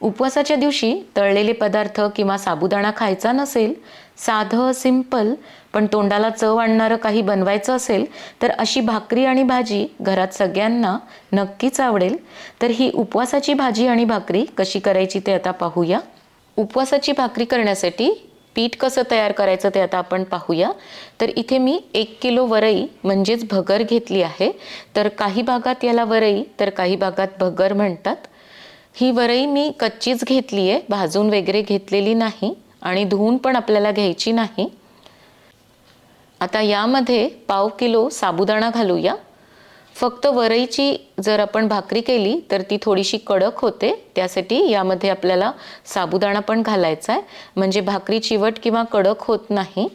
उपवासाच्या दिवशी तळलेले पदार्थ किंवा साबुदाणा खायचा नसेल साधं सिंपल पण तोंडाला चव आणणारं काही बनवायचं असेल तर अशी भाकरी आणि भाजी घरात सगळ्यांना नक्कीच आवडेल. तर ही उपवासाची भाजी आणि भाकरी कशी करायची ते आता पाहूया. उपवासाची भाकरी करण्यासाठी पीठ कसं तयार करायचं ते आता आपण पाहूया. तर इथे मी एक किलो वरई म्हणजेच भगर घेतली आहे. तर काही भागात याला वरई तर काही भागात भगर म्हणतात. ही वरई मी कच्चीच घेतली आहे भाजून वगैरे घेतलेली नाही आणि धुवून पण आपल्याला घ्यायची नाही. आता यामध्ये पाव किलो साबुदाणा घालूया. फक्त वरईची जर आपण भाकरी केली तर ती थोडीशी कडक होते. त्यासाठी यामध्ये आपल्याला साबुदाणा पण घालायचा आहे. म्हणजे भाकरी चिवट किंवा कडक होत नाही.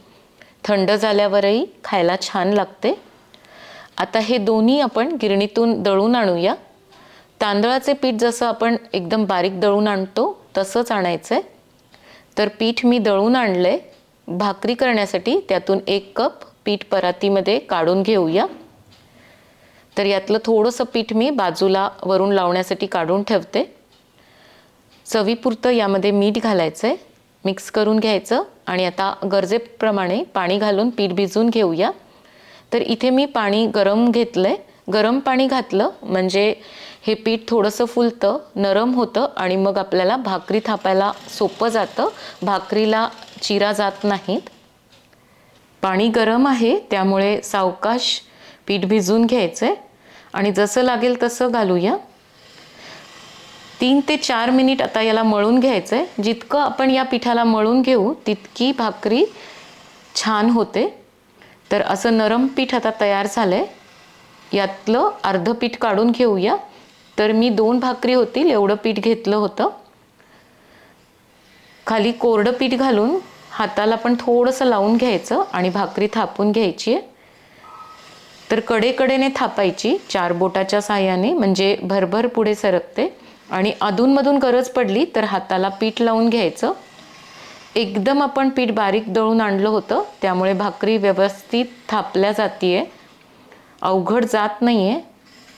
थंड झाल्यावरही खायला छान लागते. आता हे दोन्ही आपण गिरणीतून दळून आणूया. तांदळाचे पीठ जसं आपण एकदम बारीक दळून आणतो तसंच आणायचं आहे तर पीठ मी दळून आणलं आहे भाकरी करण्यासाठी त्यातून एक कप पीठ परातीमध्ये काढून घेऊया. तर यातलं थोडंसं पीठ मी बाजूला वरून लावण्यासाठी काढून ठेवते. चवीपुरतं यामध्ये मीठ घालायचं आहे मिक्स करून घ्यायचं आणि आता गरजेप्रमाणे पाणी घालून पीठ भिजवून घेऊया. तर इथे मी पाणी गरम घेतलं आहे गरम पाणी घातलं म्हणजे हे पीठ थोडंसं फुलतं नरम होतं आणि मग आपल्याला भाकरी थापायला सोपं जातं. भाकरीला चिरा जात नाहीत. पाणी गरम आहे त्यामुळे सावकाश पीठ भिजून घ्यायचं आहे आणि जसं लागेल तसं घालूया. तीन ते चार मिनिट आता याला मळून घ्यायचं आहे जितकं आपण या पिठाला मळून घेऊ तितकी भाकरी छान होते. तर असं नरम पीठ आता तयार झालं आहे यातलं अर्ध पीठ काढून घेऊया. तर मी दोन भाकरी होतील एवढं पीठ घेतलं होतं. खाली कोरडं पीठ घालून हाताला पण थोडंसं लावून घ्यायचं आणि भाकरी थापून घ्यायची आहे. तर कडेकडेने थापायची चार बोटाच्या साह्याने म्हणजे भरभर पुढे सरकते. आणि अधूनमधून गरज पडली तर हाताला पीठ लावून घ्यायचं. एकदम आपण पीठ बारीक दळून आणलं होतं त्यामुळे भाकरी व्यवस्थित थापल्या जातीये. अवघड जात नाही आहे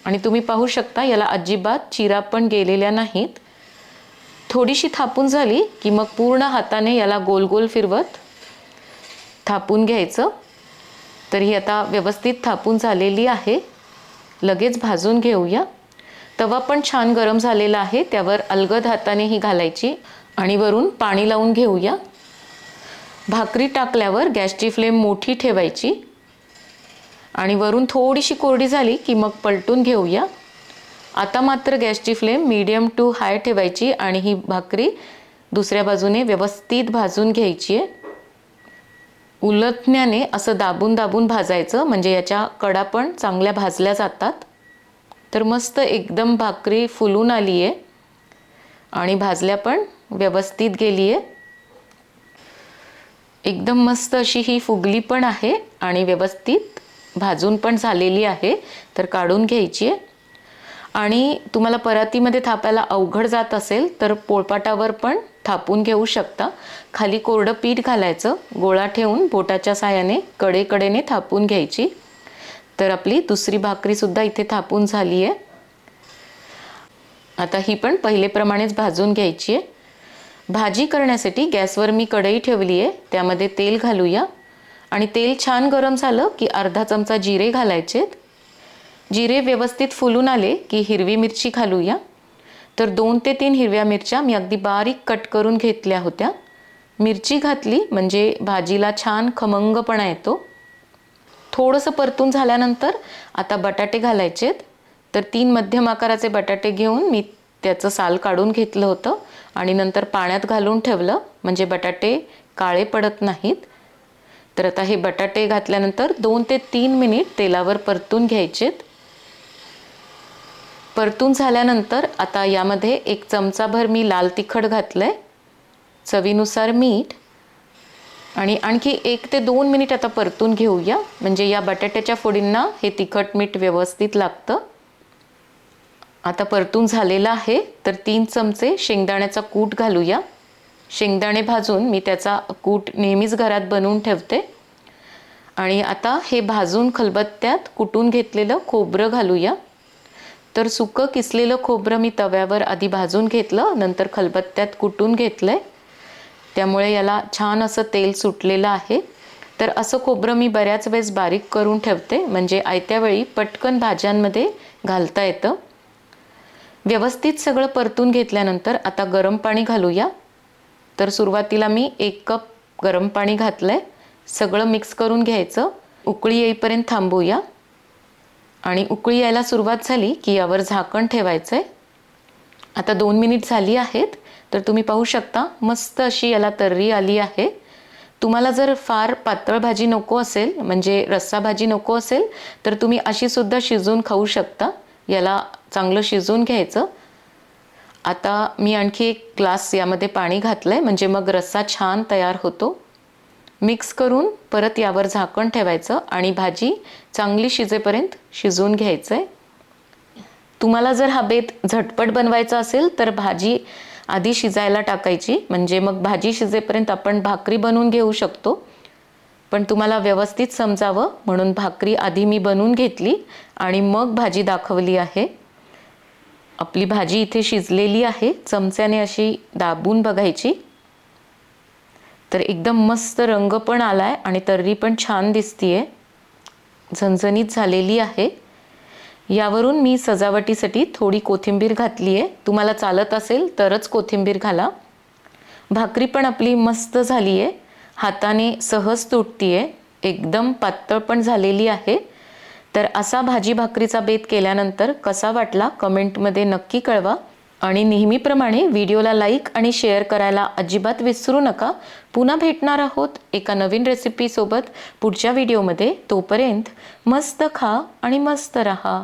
आणि तुम्ही पाहू शकता याला अजिबात चिरा पण गेलेल्या नाहीत. थोडीशी थापून झाली की मग पूर्ण हाताने याला गोल गोल फिरवत थापून घ्यायचं. तर ही आता व्यवस्थित थापून झालेली आहे. लगेच भाजून घेऊया. तवा पण छान गरम झालेला आहे. त्यावर अलगद हाताने ही घालायची आणि वरून पाणी लावून घेऊया. भाकरी टाकल्यावर गॅसची फ्लेम मोठी ठेवायची. आणि वरून थोडीशी कोरडी झाली की मग पलटून घेऊया. आता मात्र गॅसची फ्लेम मीडियम टू हाय ठेवायची आणि ही भाकरी दुसऱ्या बाजूने व्यवस्थित भाजून घ्यायची आहे. उलटण्याने असं दाबून दाबून भाजायचं म्हणजे याच्या कडा पण चांगल्या भाजल्या जातात. तर मस्त एकदम भाकरी फुलून आली आहे आणि भाजल्या पण व्यवस्थित गेली आहे एकदम मस्त अशी ही फुगली पण आहे आणि व्यवस्थित भाजून पण झालेली आहे तर काढून घ्यायची आहे. आणि तुम्हाला परातीमध्ये थापायला अवघड जात असेल तर पोळपाटावर पण थापून घेऊ शकता. खाली कोरडं पीठ घालायचं गोळा ठेवून बोटाच्या साहाय्याने कडेकडेने थापून घ्यायची. तर आपली दुसरी भाकरीसुद्धा इथे थापून झाली आहे. आता ही पण पहिलेप्रमाणेच भाजून घ्यायची आहे. भाजी करण्यासाठी गॅसवर मी कढई ठेवली आहे त्यामध्ये तेल घालूया. आणि तेल छान गरम झालं की अर्धा चमचा जिरे घालायचेत. जिरे व्यवस्थित फुलून आले की हिरवी मिरची घालूया. तर दोन ते तीन हिरव्या मिरच्या मी अगदी बारीक कट करून घेतल्या होत्या. मिरची घातली म्हणजे भाजीला छान खमंगपणा येतो. थोडंसं परतून झाल्यानंतर आता बटाटे घालायचेत. तर तीन मध्यम आकाराचे बटाटे घेऊन मी त्याचं साल काढून घेतलं होतं आणि नंतर पाण्यात घालून ठेवलं. म्हणजे बटाटे काळे पडत नाहीत. तर आता हे बटाटे घातल्यानंतर दोन ते तीन मिनिट तेलावर परतून घ्यायचेत. परतून झाल्यानंतर आता यामध्ये एक चमचाभर मी लाल तिखट घातलं आहे चवीनुसार मीठ. आणि आणखी एक ते दोन मिनिट आता परतून घेऊया. म्हणजे या बटाट्याच्या फोडींना हे तिखट मीठ व्यवस्थित लागतं. आता परतून झालेलं आहे. तर तीन चमचे शेंगदाण्याचा कूट घालूया. शेंगदाणे भाजून मी त्याचा कूट नेहमीच घरात बनवून ठेवते. आणि आता हे भाजून खलबत्त्यात कुटून घेतलेलं खोबरं घालूया. तर सुकं किसलेलं खोबरं मी तव्यावर आधी भाजून घेतलं नंतर खलबत्त्यात कुटून घेतलं आहे त्यामुळे याला छान असं तेल सुटलेलं आहे. तर असं खोबरं मी बऱ्याच वेळेस बारीक करून ठेवते म्हणजे आयत्या वेळी पटकन भाज्यांमध्ये घालता येतं. व्यवस्थित सगळं परतून घेतल्यानंतर आता गरम पाणी घालूया. तर सुरुवातीला मी एक कप गरम पाणी घातलं आहे सगळं मिक्स करून घ्यायचं. उकळी येईपर्यंत थांबूया. आणि उकळी यायला सुरुवात झाली की यावर झाकण ठेवायचं आहे आता दोन मिनिट झाली आहेत. तर तुम्ही पाहू शकता मस्त अशी याला तर्री आली आहे. तुम्हाला जर फार पातळ भाजी नको असेल म्हणजे रस्सा भाजी नको असेल तर तुम्ही अशीसुद्धा शिजून शिजवून खाऊ शकता. याला चांगलं शिजवून घ्यायचं. आता मी आणखी एक ग्लास यामध्ये पाणी घातलं आहे म्हणजे मग रस्सा छान तयार होतो. मिक्स करून परत यावर झाकण ठेवायचं आणि भाजी चांगली शिजेपर्यंत शिजवून घ्यायचं आहे तुम्हाला जर हा बेत झटपट बनवायचा असेल तर भाजी आधी शिजायला टाकायची. म्हणजे मग भाजी शिजेपर्यंत आपण भाकरी बनवून घेऊ शकतो. पण तुम्हाला व्यवस्थित समजावं म्हणून भाकरी आधी मी बनवून घेतली आणि मग भाजी दाखवली आहे. आपली भाजी इथे शिजलेली आहे. चमच्याने अशी दाबून बघायची. तर एकदम मस्त रंग पण आला आहे आणि तर्री पण छान दिसतीये. झणझणीत झालेली आहे. यावरून मी सजावटीसाठी थोडी कोथिंबीर घातली आहे तुम्हाला चालत असेल तरच कोथिंबीर घाला. भाकरी पण आपली मस्त झाली आहे हाताने सहज तुटतीये. एकदम पातळ पण झालेली आहे. तर असा भाजी भाकरीचा बेत केल्यानंतर कसा वाटला कमेंटमध्ये नक्की कळवा. आणि नेहमीप्रमाणे व्हिडिओला लाईक आणि शेअर करायला अजिबात विसरू नका. पुन्हा भेटणार आहोत एका नवीन रेसिपीसोबत पुढच्या व्हिडिओमध्ये तोपर्यंत मस्त खा आणि मस्त रहा.